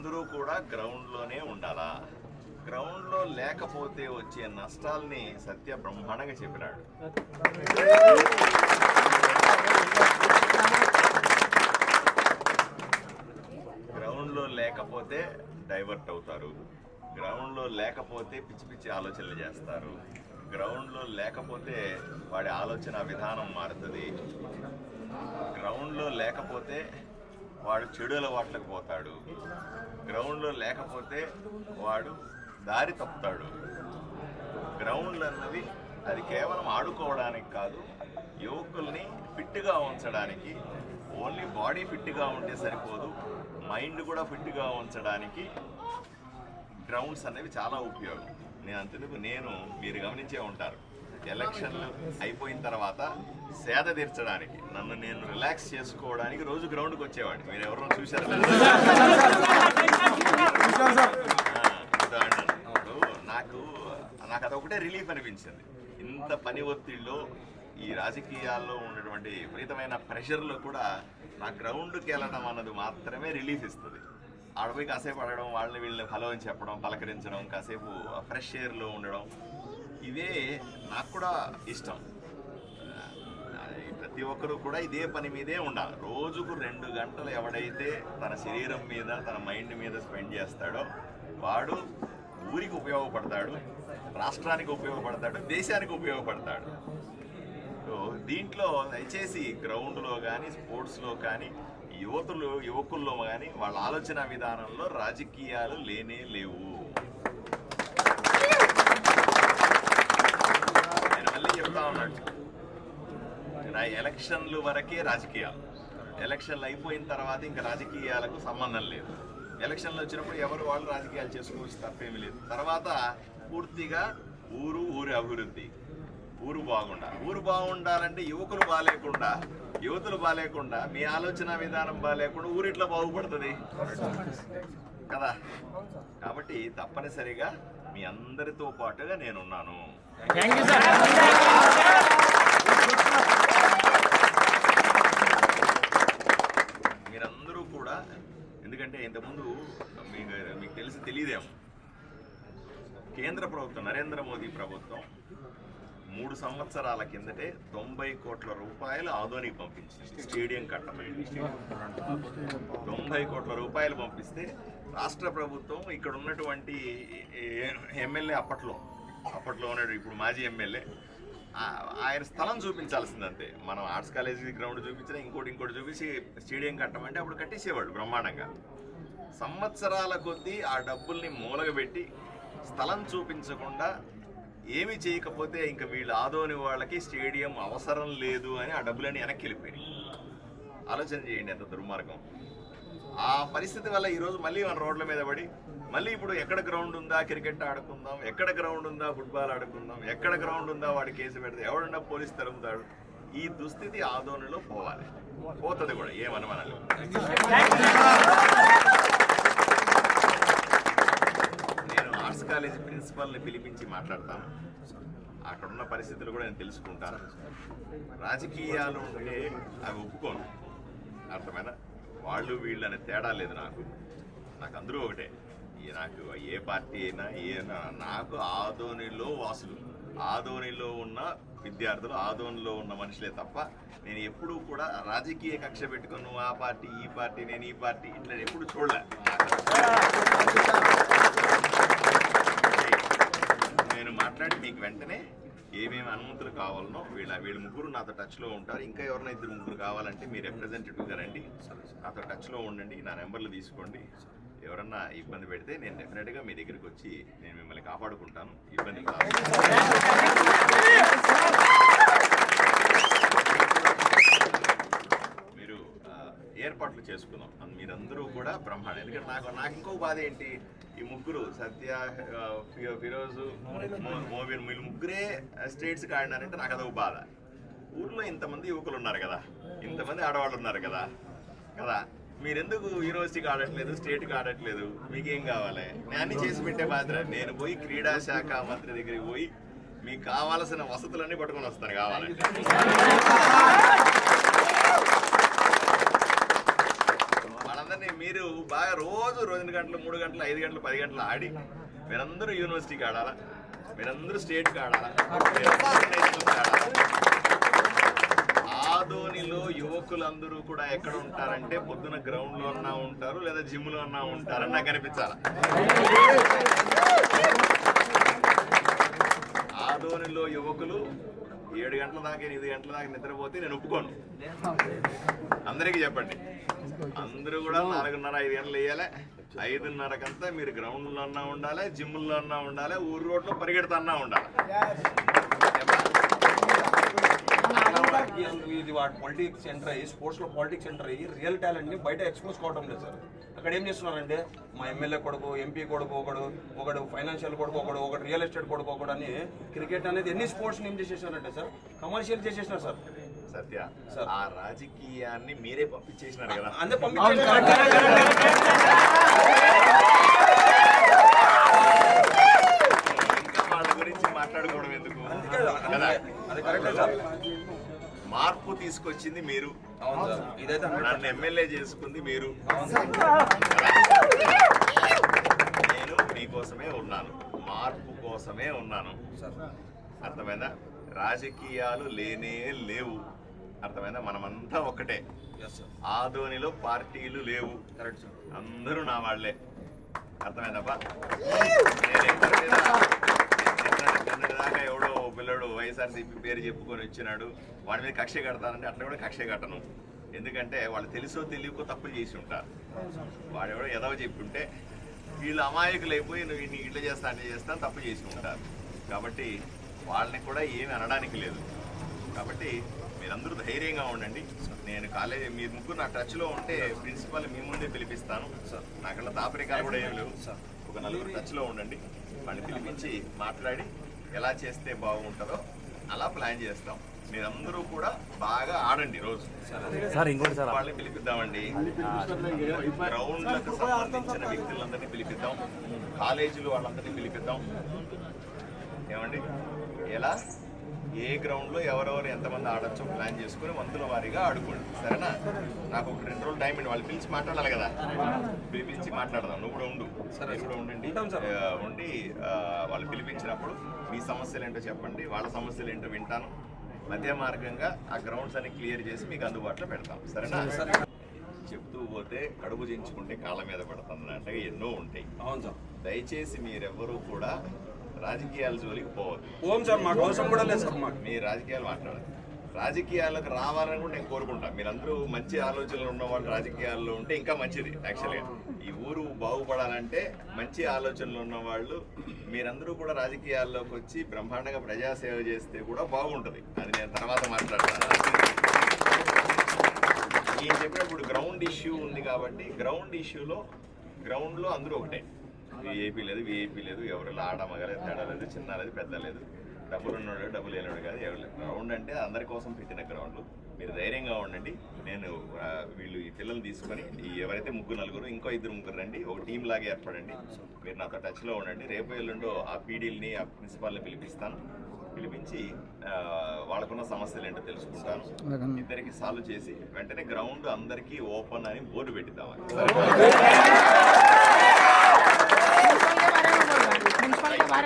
అందరూ కూడా గ్రౌండ్లోనే ఉండాలా? గ్రౌండ్లో లేకపోతే వచ్చే నష్టాల్ని సత్య బ్రహ్మాండంగా చెప్పినాడు. గ్రౌండ్లో లేకపోతే డైవర్ట్ అవుతారు. గ్రౌండ్లో లేకపోతే పిచ్చి పిచ్చి ఆలోచనలు చేస్తారు. గ్రౌండ్లో లేకపోతే వాడి ఆలోచన విధానం మారుతుంది. గ్రౌండ్లో లేకపోతే వాడు చెడు అలవాట్లకు పోతాడు. గ్రౌండ్లో లేకపోతే వాడు దారి తప్పుతాడు. గ్రౌండ్లు అన్నది అది కేవలం ఆడుకోవడానికి కాదు యువకుల్ని ఫిట్గా ఉంచడానికి ఓన్లీ బాడీ ఫిట్గా ఉంటే సరిపోదు మైండ్ కూడా ఫిట్గా ఉంచడానికి గ్రౌండ్స్ అనేవి చాలా ఉపయోగం. నేను అంతెందుకు నేను మీరు గమనించే ఉంటారు. ఎలక్షన్లు అయిపోయిన తర్వాత సేద తీర్చడానికి నన్ను నేను రిలాక్స్ చేసుకోవడానికి రోజు గ్రౌండ్కి వచ్చేవాడిని. మీరు ఎవరో చూశారు? నాకు నాకు అదొకటే రిలీఫ్ అనిపించింది. ఇంత పని ఒత్తిడిలో ఈ రాజకీయాల్లో ఉన్నటువంటి విపరీతమైన ప్రెషర్లో కూడా నా గ్రౌండ్కి వెళ్ళడం అన్నది మాత్రమే రిలీఫ్ ఇస్తుంది. ఆడపోయి కాసేపు అడగడం వాళ్ళని వీళ్ళని హలో అని చెప్పడం పలకరించడం కాసేపు ఫ్రెష్ ఎయిర్లో ఉండడం ఇదే నాకు కూడా ఇష్టం. ప్రతి ఒక్కరూ కూడా ఇదే పని మీదే ఉండాలి. రోజుకు రెండు గంటలు ఎవడైతే తన శరీరం మీద తన మైండ్ మీద స్పెండ్ చేస్తాడో వాడు ఊరికి ఉపయోగపడతాడు రాష్ట్రానికి ఉపయోగపడతాడు దేశానికి ఉపయోగపడతాడు. సో దీంట్లో దయచేసి గ్రౌండ్లో కానీ స్పోర్ట్స్లో కానీ యువతులు యువకుల్లో కానీ వాళ్ళ ఆలోచన విధానంలో రాజకీయాలు లేనే లేవు నేను మళ్ళీ చెప్తా ఉన్నట్టు నా ఎలక్షన్లు వరకే రాజకీయాలు. ఎలక్షన్లు అయిపోయిన తర్వాత ఇంకా రాజకీయాలకు సంబంధం లేదు. ఎలక్షన్లు వచ్చినప్పుడు ఎవరు వాళ్ళు రాజకీయాలు చేసుకోవచ్చు తప్పేమీ లేదు. తర్వాత పూర్తిగా ఊరు ఊరి అభివృద్ధి. ఊరు బాగుండాలి ఊరు బాగుండాలంటే యువకులు బాగాలేకుండా యువతులు బాగాలేకుండా మీ ఆలోచన విధానం బాగాలేకుండా ఊరు ఇట్లా బాగుపడుతుంది? కదా? కాబట్టి తప్పనిసరిగా మీ అందరితో పాటుగా నేనున్నాను. మీరందరూ కూడా ఎందుకంటే ఇంతకుముందు మీకు మీకు తెలిసి తెలియదేమో. కేంద్ర ప్రభుత్వం నరేంద్ర మోదీ ప్రభుత్వం మూడు సంవత్సరాల కిందటే తొంభై కోట్ల రూపాయలు ఆదోనికి పంపించింది. స్టేడియం కట్టమని. తొంభై కోట్ల రూపాయలు పంపిస్తే రాష్ట్ర ప్రభుత్వం ఇక్కడ ఉన్నటువంటి ఎమ్మెల్యే అప్పట్లో అప్పట్లో ఉన్నాడు ఇప్పుడు మాజీ ఎమ్మెల్యే. ఆయన స్థలం చూపించాల్సిందంతే. మనం ఆర్ట్స్ కాలేజీ గ్రౌండ్ చూపించినా ఇంకోటి ఇంకోటి చూపించి స్టేడియం కట్టమంటే అప్పుడు కట్టేసేవాడు బ్రహ్మాండంగా. సంవత్సరాల కొద్దీ ఆ డబ్బుల్ని మూలగబెట్టి స్థలం చూపించకుండా ఏమి చేయకపోతే ఇంకా వీళ్ళు ఆదోని వాళ్ళకి స్టేడియం అవసరం లేదు అని ఆ డబ్బులన్నీ వెనక్కి వెళ్ళిపోయినాయి. ఆలోచన చేయండి ఎంత దుర్మార్గం. ఆ పరిస్థితి వల్ల ఈరోజు మళ్ళీ మన రోడ్ల మీద పడి మళ్ళీ ఇప్పుడు ఎక్కడ గ్రౌండ్ ఉందా? క్రికెట్ ఆడుకుందాం. ఎక్కడ గ్రౌండ్ ఉందా? ఫుట్బాల్ ఆడుకుందాం. ఎక్కడ గ్రౌండ్ ఉందా? వాడి కేసు పెడితే ఎవడన్నా పోలీస్ తరుముతాడు. ఈ దుస్థితి ఆదోనిలో పోవాలి. పోతుంది కూడా. ఏమనమనాలి నేను ఆర్ట్స్ కాలేజీ ప్రిన్సిపల్ని పిలిపించి మాట్లాడతాను అక్కడ ఉన్న పరిస్థితులు కూడా నేను తెలుసుకుంటాను. రాజకీయాలు ఉంటే అవి ఒప్పుకోను. అర్థమైనా వాళ్ళు వీళ్ళు అనే తేడా లేదు నాకు. నాకు అందరూ ఒకటే. ఈ నాకు ఏ పార్టీ అయినా ఏనా నాకు ఆదోనిలో వాసులు. ఆదోనిలో ఉన్న విద్యార్థులు ఆదోనిలో ఉన్న మనుషులే తప్ప నేను ఎప్పుడూ కూడా రాజకీయ కక్ష పెట్టుకుని ఆ పార్టీ ఈ పార్టీ నేను ఈ పార్టీ ఇట్లా ఎప్పుడు చూడలే. నేను మాట్లాడి మీకు వెంటనే ఏమేమి అనుమతులు కావాలనో వీళ్ళ వీళ్ళ ముగ్గురు నాతో టచ్లో ఉంటారు. ఇంకా ఎవరైనా ఇద్దరు ముగ్గురు కావాలంటే మీ రిప్రజెంటేటివ్గా రండి. నాతో టచ్లో ఉండండి. నా నెంబర్లు తీసుకోండి. ఎవరన్నా ఇబ్బంది పెడితే నేను డెఫినెట్గా మీ దగ్గరికి వచ్చి నేను మిమ్మల్ని కాపాడుకుంటాను. ఇబ్బంది కాదు. మీరు ఏర్పాట్లు చేసుకుందాం. మీరందరూ కూడా బ్రహ్మాండ. ఎందుకంటే నాకు నాకు ఇంకో బాధ ఏంటి? ఈ ముగ్గురు సత్య ఫిరోజు మోబిన్ వీళ్ళు ముగ్గురే స్టేట్స్కి ఆడినారంటే నాకు అదొక బాధ. ఊర్లో ఇంతమంది యువకులు ఉన్నారు కదా. ఇంతమంది ఆడవాళ్ళు ఉన్నారు కదా. కదా. మీరెందుకు యూనివర్సిటీకి ఆడట్లేదు స్టేట్కి ఆడట్లేదు? మీకేం కావాలి? నేను చేసి పెట్టే బాధ్యత. నేను పోయి క్రీడా శాఖ మంత్రి దగ్గరికి పోయి మీకు కావాల్సిన వసతులన్నీ పట్టుకొని వస్తాను కావాలంటే వాళ్ళందరినీ మీ మీరు బాగా రోజు రెండు గంటలు మూడు గంటలు ఐదు గంటలు పది గంటలు ఆడి మీరందరూ యూనివర్సిటీకి ఆడాలా? మీరందరూ స్టేట్కి ఆడాలా? ఆధోనిలో ఆదోనిలో యువకులందరూ కూడా ఎక్కడ ఉంటారంటే పొద్దున గ్రౌండ్లో అన్నా ఉంటారు లేదా జిమ్లో అన్నా ఉంటారని నాకు అనిపించాల? ఆదోనిలో యువకులు ఏడు గంటల దాకా ఎనిమిది గంటల దాకా నిద్రపోతే నేను ఒప్పుకోను. అందరికీ చెప్పండి. అందరూ కూడా నాలుగున్నర ఐదు గంటలు వేయాలి ఐదున్నరకంతా మీరు గ్రౌండ్లో అన్నా ఉండాలి జిమ్లో అన్నా ఉండాలి ఊరు రోడ్లో పరిగెడుతున్నా ఉండాలి. ఇది వాటి పాలిటిక్స్ ఎంటర్ అయ్యి స్పోర్ట్స్లో పాలిటిక్స్ ఎంటర్ అయ్యి రియల్ టాలెంట్ని బయట ఎక్స్పోజ్ కావడం లేదు సార్. అక్కడ ఏం చేస్తున్నారంటే మా ఎమ్మెల్యే కొడుకు ఎంపీ కొడుకు ఒకడు ఒకడు ఫైనాన్షియల్ కొడుకు ఒకడు ఒకడు రియల్ ఎస్టేట్ కొడుకు ఒకడు అని క్రికెట్ అనేది ఎన్ని స్పోర్ట్స్ ఏం చేసేసారంటే సార్ కమర్షియల్ చేసేసినారు సార్. సత్య. ఆ రాజకీయాన్ని మీరే పంపించేసినారు కదా. అంతే పంపించారు. ఇంకా వాళ్ళ గురించి మాట్లాడుకోవడం ఎందుకు? కదా మార్పు తీసుకొచ్చింది మీరు. నన్ను ఎమ్మెల్యే చేసుకుంది మీరు. నేను మీకోసమే ఉన్నాను. మార్పు కోసమే ఉన్నాను. అర్థమైందా? రాజకీయాలు లేనే లేవు. అర్థమైందా? మనమంతా ఒకటే. ఎస్ సార్ ఆదోనిలో పార్టీలు లేవు. కరెక్ట్ సార్ అందరూ నా నిన్న- నిన్నటి దాకా ఎవడో పిల్లడు వైఎస్ఆర్సీపీ పేరు చెప్పుకొని వచ్చినాడు. వాడి మీద కక్ష కడతానంటే అట్లా కూడా కక్ష కట్టను. ఎందుకంటే వాళ్ళు తెలుసో తెలియకో తప్పులు చేసి ఉంటారు. వాడెవడో ఎదవ చెప్పుంటే వీళ్ళు అమాయకులు అయిపోయి నువ్వు ఇన్ని ఇట్లా చేస్తా అంటే చేస్తా అని తప్పు చేసి ఉంటారు. కాబట్టి వాళ్ళని కూడా ఏమి అనడానికి లేదు. కాబట్టి మీరందరూ ధైర్యంగా ఉండండి. నేను కాలేజీ మీరు ముగ్గురు నా టచ్లో ఉంటే ప్రిన్సిపల్ మీ ముందే పిలిపిస్తాను. సార్. నాకన్నా దాపరికాలు కూడా ఏం లేవు. సార్. ఒక నలుగురు టచ్లో ఉండండి. వాళ్ళని పిలిపించి మాట్లాడి ఎలా చేస్తే బాగుంటుందో అలా ప్లాన్ చేస్తాం. మీరందరూ కూడా బాగా ఆడండి రోజు. సార్ ఇంకోటి సార్. వాళ్ళని పిలిపిద్దామండి. గ్రౌండ్లకు సంబంధించిన వ్యక్తులందరినీ పిలిపిద్దాం. కాలేజీలు వాళ్ళందరినీ పిలిపిద్దాం. ఏమండి? ఎలా? ఏ గ్రౌండ్లో ఎవరెవరు ఎంతమంది ఆడొచ్చో ప్లాన్ చేసుకుని వంతుల వారీగా ఆడుకోండి. సరేనా? నాకు ఒక రెండు రోజులు టైం ఇవ్వండి వాళ్ళు పిలిచి మాట్లాడాలి కదా. పిలిపించి మాట్లాడదాం. నువ్వు కూడా ఉండు. సరే, కూడా ఉండండి. ఉండి వాళ్ళు పిలిపించినప్పుడు మీ సమస్యలు ఏంటో చెప్పండి. వాళ్ళ సమస్యలు ఏంటో వింటాను. మధ్య మార్గంగా ఆ గ్రౌండ్స్ అన్ని క్లియర్ చేసి మీకు అందుబాటులో పెడతాం. సరేనా? చెప్తూ పోతే కడుపు చించుకుంటే కాళ్ళ మీద పడుతుంది అంటే ఎన్నో ఉంటాయి. అవును సార్. దయచేసి మీరెవ్వరూ కూడా రాజకీయాల జోలికి పోవద్దు. ఓం సార్ మాకు అవసరం కూడా లేదు సార్ మాకు. మీ రాజకీయాలు మాట్లాడాలి రాజకీయాలకు రావాలని కూడా నేను కోరుకుంటా. మీరందరూ మంచి ఆలోచనలు ఉన్న వాళ్ళు రాజకీయాల్లో ఉంటే ఇంకా మంచిది యాక్చువల్గా ఈ ఊరు బాగుపడాలంటే మంచి ఆలోచనలు ఉన్న వాళ్ళు మీరందరూ కూడా రాజకీయాల్లోకి వచ్చి బ్రహ్మాండంగా ప్రజాసేవ చేస్తే కూడా బాగుంటుంది. అది నేను తర్వాత మాట్లాడతాను. ఈయన చెప్పినప్పుడు గ్రౌండ్ ఇష్యూ ఉంది కాబట్టి గ్రౌండ్ ఇష్యూలో గ్రౌండ్లో అందరూ ఒకటే. విఐపీ లేదు విఐపీ లేదు. ఎవరు ఆడ మగ లేదు తేడా లేదు చిన్న లేదు పెద్ద లేదు. డబ్బులు ఉన్నాడు డబ్బులు లేనాడు కాదు ఎవరు గ్రౌండ్ అంటే అందరి కోసం పెట్టిన గ్రౌండ్ మీరు ధైర్యంగా ఉండండి. నేను వీళ్ళు ఈ పిల్లల్ని తీసుకొని ఎవరైతే ముగ్గురు నలుగురు ఇంకో ఇద్దరు ముగ్గురు రండి ఒక టీం లాగా ఏర్పడండి. మీరు నాతో టచ్లో ఉండండి. రేపు ఎల్లుండో ఆ పీడీల్ని ఆ ప్రిన్సిపాల్ని పిలిపిస్తాను. పిలిపించి వాళ్ళకున్న సమస్యలు ఏంటో తెలుసుకుంటాను. ఇద్దరికి సాల్వ్ చేసి వెంటనే గ్రౌండ్ అందరికీ ఓపెన్ అని బోర్డు పెట్టిద్దాం.